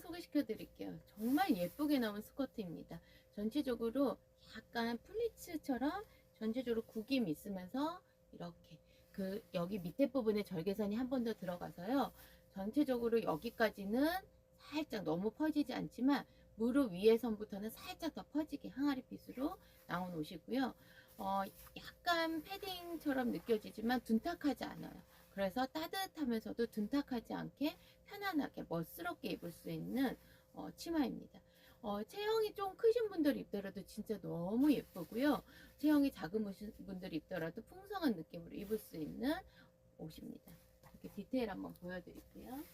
소개시켜 드릴게요. 정말 예쁘게 나온 스커트입니다. 전체적으로 약간 플리츠처럼 전체적으로 구김이 있으면서 이렇게 그 여기 밑에 부분에 절개선이 한 번 더 들어가서요. 전체적으로 여기까지는 살짝 너무 퍼지지 않지만 무릎 위에 선부터는 살짝 더 퍼지게 항아리 핏으로 나온 옷이고요. 어, 약간 패딩처럼 느껴지지만 둔탁하지 않아요. 그래서 따뜻하면서도 둔탁하지 않게 편안하게 멋스럽게 입을 수 있는 어, 치마입니다. 어, 체형이 좀 크신 분들 입더라도 진짜 너무 예쁘고요. 체형이 작은 분들 입더라도 풍성한 느낌으로 입을 수 있는 옷입니다. 이렇게 디테일 한번 보여드릴게요.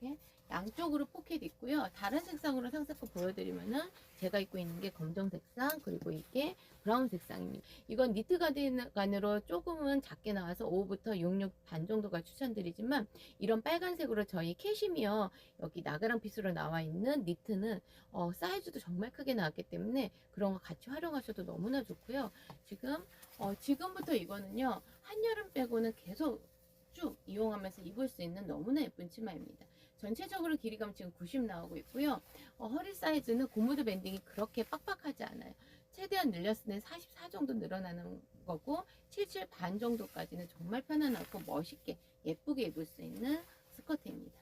이렇게 양쪽으로 포켓 있고요. 다른 색상으로 상세껏 보여드리면은 제가 입고 있는 게 검정 색상 그리고 이게 브라운 색상입니다. 이건 니트 가디건으로 조금은 작게 나와서 5부터 66 반 정도가 추천드리지만 이런 빨간색으로 저희 캐시미어 여기 나가랑 핏으로 나와 있는 니트는 어, 사이즈도 정말 크게 나왔기 때문에 그런 거 같이 활용하셔도 너무나 좋고요. 지금 어, 지금부터 이거는요 한여름 빼고는 계속 쭉 이용하면서 입을 수 있는 너무나 예쁜 치마입니다. 전체적으로 길이감 지금 90 나오고 있고요. 어, 허리 사이즈는 고무드 밴딩이 그렇게 빡빡하지 않아요. 최대한 늘렸을 때 44 정도 늘어나는 거고 77 반 정도까지는 정말 편안하고 멋있게 예쁘게 입을 수 있는 스커트입니다.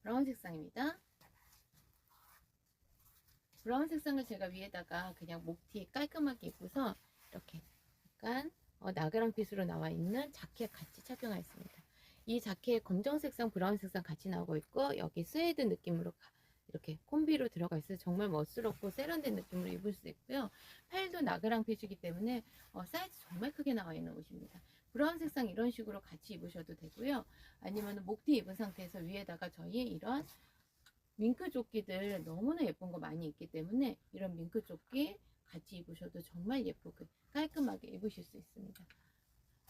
브라운 색상입니다. 브라운 색상을 제가 위에다가 그냥 목티 깔끔하게 입고서 이렇게 약간 어, 나그랑 핏으로 나와 있는 자켓 같이 착용하였습니다. 이 자켓 검정 색상, 브라운 색상 같이 나오고 있고 여기 스웨이드 느낌으로 가- 이렇게 콤비로 들어가 있어서 정말 멋스럽고 세련된 느낌으로 입을 수 있고요. 팔도 나그랑 핏이기 때문에 어, 사이즈 정말 크게 나와 있는 옷입니다. 브라운 색상 이런 식으로 같이 입으셔도 되고요. 아니면 목티 입은 상태에서 위에다가 저희 이런 밍크 조끼들 너무나 예쁜 거 많이 있기 때문에 이런 밍크 조끼 같이 입으셔도 정말 예쁘고 깔끔하게 입으실 수 있습니다.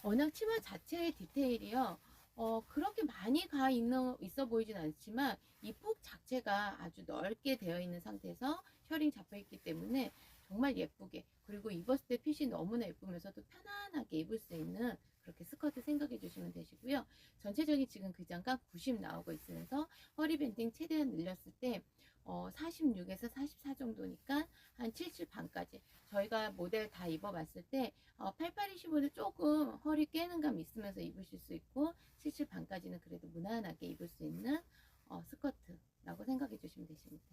워낙 치마 자체의 디테일이요. 어, 그렇게 많이 가 있는, 있어 보이진 않지만 이 폭 자체가 아주 넓게 되어 있는 상태에서 셔링 잡혀 있기 때문에 정말 예쁘게 그리고 입었을 때 핏이 너무나 예쁘면서도 편안하게 입을 수 있는 그렇게 스커트 생각해 주시면 되시고요. 전체적인 지금 그 장갑 90 나오고 있으면서 허리 밴딩 최대한 늘렸을 때 어, 46에서 44 정도니까 한 77 반까지 저희가 모델 다 입어봤을 때 어, 8825는 조금 허리 깨는 감 있으면서 입으실 수 있고 77 반까지는 그래도 무난하게 입을 수 있는 어, 스커트라고 생각해 주시면 되십니다.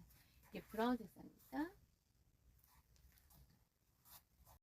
이게 브라운 색상입니다.